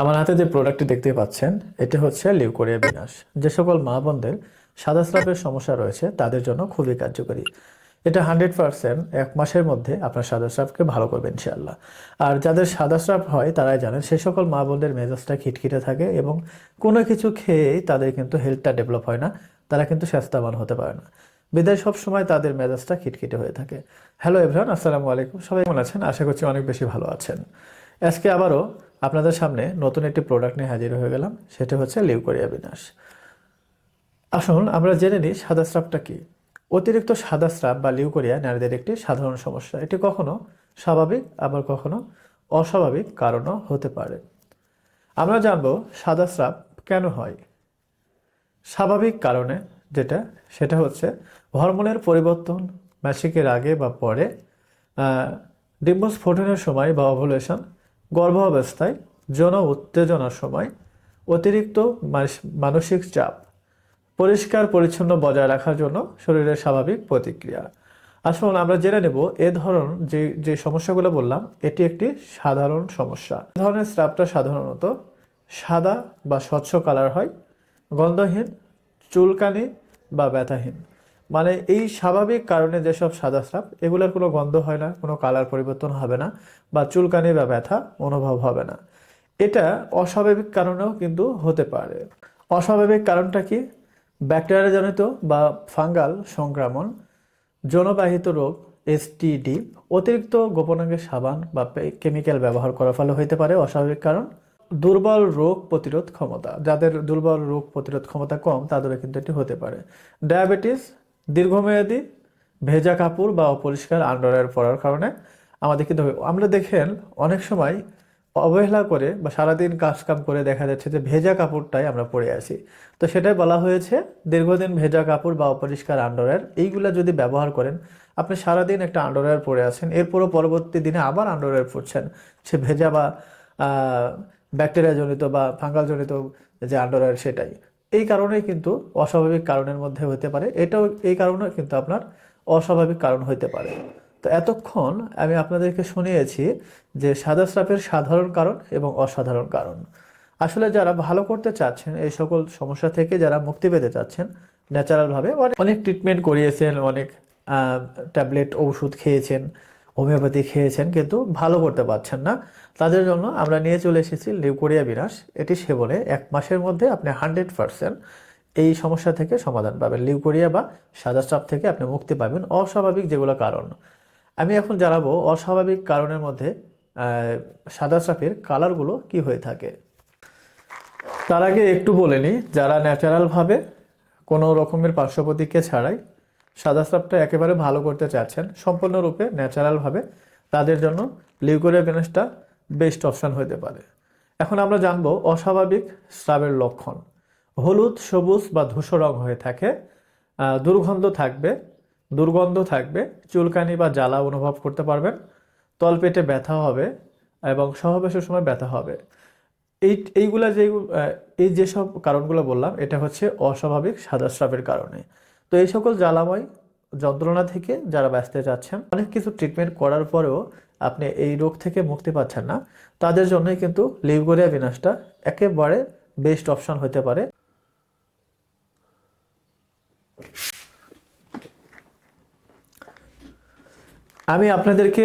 আমার হাতে যে প্রোডাক্টটি দেখতে পাচ্ছেন, এটি হচ্ছে লিউকোরিয়া বিনাশ। যে সকল মা বোনদের সাদা স্রাবের সমস্যা রয়েছে, তাদের জন্য খুবই কার্যকরী। এটা হান্ড্রেড পার্সেন্ট এক মাসের মধ্যে আপনার সাদা স্রাবকে ভালো করবে ইনশাআল্লাহ। আর যাদের সাদা স্রাব হয়, তারাই জানেন সেই সকল মা বোনদের মেজাজটা খিটখিটে থাকে এবং কোনো কিছু খেয়েই তাদের কিন্তু হেলথটা ডেভেলপ হয় না, তারা কিন্তু স্বাস্থ্যবান হতে পারে না। বিদায় সব সময় তাদের মেজাজটা খিটখিটে হয়ে থাকে। হ্যালো এভরান আসসালামু আলাইকুম। সবাই কেমন আছেন? আশা করছি অনেক বেশি ভালো আছেন। আজকে আবারও আপনাদের সামনে নতুন একটি প্রোডাক্ট নিয়ে হাজির হয়ে গেলাম, সেটা হচ্ছে লিউকোরিয়া বিনাশ। আসুন আমরা জেনে নিই সাদা স্রাবটা কি। অতিরিক্ত সাদা স্রাব বা লিউকোরিয়া নারীদের একটি সাধারণ সমস্যা। এটি কখনো স্বাভাবিক, আবার কখনো অস্বাভাবিক কারণও হতে পারে। আমরা জানব সাদা স্রাব কেন হয়। স্বাভাবিক কারণে যেটা, সেটা হচ্ছে হরমোনের পরিবর্তন। মাসিকের আগে বা পরে ডিম্বস্ফোটনের সময় বা অভুলেশন গর্ভাবস্থায় যৌন উত্তেজনার সময় অতিরিক্ত মানসিক চাপ, পরিষ্কার পরিচ্ছন্ন বজায় রাখার জন্য শরীরের স্বাভাবিক প্রতিক্রিয়া। আসুন আমরা জেনে নেব এ ধরন যে যে সমস্যাগুলো বললাম, এটি একটি সাধারণ সমস্যা। এ ধরনের স্রাবটা সাধারণত সাদা বা স্বচ্ছ কালার হয়, গন্ধহীন, চুলকানি বা ব্যথাহীন। মানে এই স্বাভাবিক কারণে যেসব সাদা স্রাব এগুলোর কোনো গন্ধ হয় না, কোনো কালার পরিবর্তন হবে না বা চুলকানি বা ব্যথা অনুভব হবে না। এটা অস্বাভাবিক কারণেও কিন্তু হতে পারে। অস্বাভাবিক কারণটা কি? ব্যাকটেরিয়াজনিত বা ফাঙ্গাল সংক্রমণ, যৌনবাহিত রোগ এসটিডি অতিরিক্ত গোপনাঙ্গের সাবান বা কেমিক্যাল ব্যবহার করার ফলে হইতে পারে অস্বাভাবিক কারণ। দুর্বল রোগ প্রতিরোধ ক্ষমতা, যাদের দুর্বল রোগ প্রতিরোধ ক্ষমতা কম, তাদেরও কিন্তু এটি হতে পারে। ডায়াবেটিস দীর্ঘমেয়াদী, ভেজা কাপড় বা অপরিষ্কার আন্ডারওয়্যার পরার কারণে আমাদের কিন্তু, আমরা দেখেন অনেক সময় অবহেলা করে বা সারাদিন কাজ কাম করে দেখা যাচ্ছে যে ভেজা কাপড়টাই আমরা পরে আছি। তো সেটাই বলা হয়েছে, দীর্ঘদিন ভেজা কাপড় বা অপরিষ্কার আন্ডারওয়্যার এইগুলা যদি ব্যবহার করেন, আপনি সারাদিন একটা আন্ডারওয়্যার পরে আছেন, এরপরও পরবর্তী দিনে আবার আন্ডারওয়্যার পরছেন। সে ভেজা বা ব্যাকটেরিয়া জনিত বা ফাঙ্গাল জনিত যে আন্ডারওয়্যার সেটাই। এই কারণেই কিন্তু অস্বাভাবিক কারণের মধ্যে হতে পারে। এটাও এই কারণে কিন্তু আপনার অস্বাভাবিক কারণ হতে পারে। তো এতক্ষণ আমি আপনাদেরকে শুনিয়েছি যে সাদা স্রাপের সাধারণ কারণ এবং অসাধারণ কারণ। আসলে যারা ভালো করতে চাচ্ছেন, এই সকল সমস্যা থেকে যারা মুক্তি পেতে চাচ্ছেন, ন্যাচারালভাবে অনেক ট্রিটমেন্ট করিয়েছেন, অনেক ট্যাবলেট ওষুধ খেয়েছেন। হোমিওপ্যাথি খেয়েছেন কিন্তু ভালো করতে পারছেন না। তাদের জন্য আমরা নিয়ে চলে এসেছি লিউকোরিয়া বিনাশ। এটি সেবনে এক মাসের মধ্যে আপনি হান্ড্রেড পারসেন্ট এই সমস্যা থেকে সমাধান পাবেন। লিউকোরিয়া বা সাদা স্রাব থেকে আপনি মুক্তি পাবেন অস্বাভাবিক যেগুলো কারণ। আমি এখন জানাব অস্বাভাবিক কারণের মধ্যে সাদা স্রাপের কালারগুলো কি হয়ে থাকে। তার আগে একটু বলে নিই, যারা ন্যাচারালভাবে কোনো রকমের পার্শ্ব প্রতিক্রিয়া ছাড়াই সাদা স্রাবটা একেবারে ভালো করতে চাচ্ছেন, সম্পূর্ণরূপে ন্যাচারালভাবে, তাদের জন্য লিউকোরিয়া বিনাশটা বেস্ট অপশান হতে পারে। এখন আমরা জানব অস্বাভাবিক স্রাবের লক্ষণ। হলুদ, সবুজ বা ধূসর রং হয়ে থাকে দুর্গন্ধ থাকবে দুর্গন্ধ থাকবে, চুলকানি বা জ্বালা অনুভব করতে পারবেন, তলপেটে ব্যথা হবে এবং সহবাসের সময় ব্যথা হবে। এই, এইগুলা যে এই যেসব কারণগুলো বললাম, এটা হচ্ছে অস্বাভাবিক সাদা স্রাবের কারণে। তো এই সকল জ্বালাময় যন্ত্রণা থেকে যারা ব্যস্ত যাচ্ছেন অনেক কিছু ট্রিটমেন্ট করার পরেও আপনি এই রোগ থেকে মুক্তি পাচ্ছেন না। তাদের জন্যই কিন্তু লিউগোরিয়া বিনাশটা একেবারে বেস্ট অপশন হতে পারে। আমি আপনাদেরকে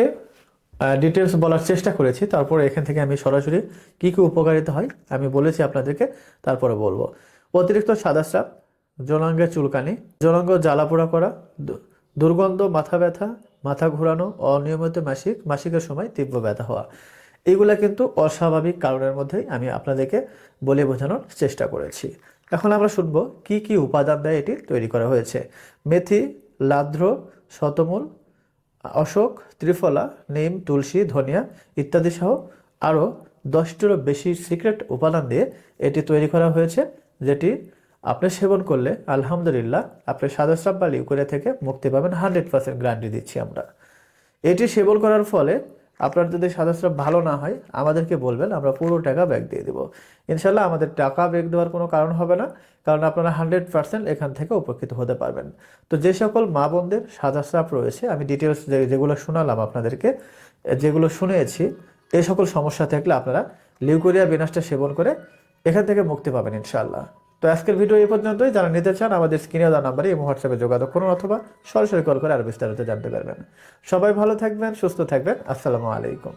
ডিটেলস বলার চেষ্টা করেছি, তারপরে এখান থেকে আমি সরাসরি কী কী উপকারিতা হয় আমি বলেছি আপনাদেরকে, তারপরে বলব। অতিরিক্ত সাদা স্রাব জলাঙ্গের চুলকানি, জলাঙ্গ জ্বালাপোড়া করা দুর্গন্ধ, মাথা ব্যথা, মাথা ঘোরানো, অনিয়মিত মাসিক, মাসিকের সময় তীব্র ব্যথা হওয়া। এইগুলা কিন্তু অস্বাভাবিক কারণের মধ্যেই আমি আপনাদেরকে বলে বোঝানোর চেষ্টা করেছি। এখন আমরা শুনব কি কি উপাদান দিয়ে এটি তৈরি করা হয়েছে। মেথি, লাদ্র, শতমূল, অশোক, ত্রিফলা, নিম, তুলসী, ধনিয়া ইত্যাদি সহ আরও দশটিরও বেশি সিক্রেট উপাদান দিয়ে এটি তৈরি করা হয়েছে, যেটি আপনি সেবন করলে, আলহামদুলিল্লাহ, আপনি সাদা স্রাব বা লিউকোরিয়া থেকে মুক্তি পাবেন। হান্ড্রেড পার্সেন্ট গ্যারান্টি দিচ্ছি আমরা। এটি সেবন করার ফলে আপনার যদি সাদা স্রাব ভালো না হয়, আমাদেরকে বলবেন, আমরা পুরো টাকা ব্যাক দিয়ে দেবো। ইনশাল্লাহ আমাদের টাকা ব্যাক দেওয়ার কোনো কারণ হবে না, কারণ আপনারা হান্ড্রেড পার্সেন্ট এখান থেকে উপকৃত হতে পারবেন। তো যে সকল মা বোনদের সাদা স্রাব রয়েছে, আমি ডিটেলস যেগুলো শোনালাম আপনাদেরকে, যেগুলো শুনেছি এই সকল সমস্যা থাকলে আপনারা লিউকোরিয়া বিনাশটা সেবন করে এখান থেকে মুক্তি পাবেন ইনশাআল্লাহ। তো আজকের ভিডিও এই পর্যন্তই। যারা নিতে চান আমাদের স্ক্রিনে দেওয়া নাম্বারে এবং হোয়াটসঅ্যাপে যোগাযোগ করুন অথবা সরাসরি কল করে আরও বিস্তারিত জানতে পারবেন। সবাই ভালো থাকবেন, সুস্থ থাকবেন। আসসালামু আলাইকুম।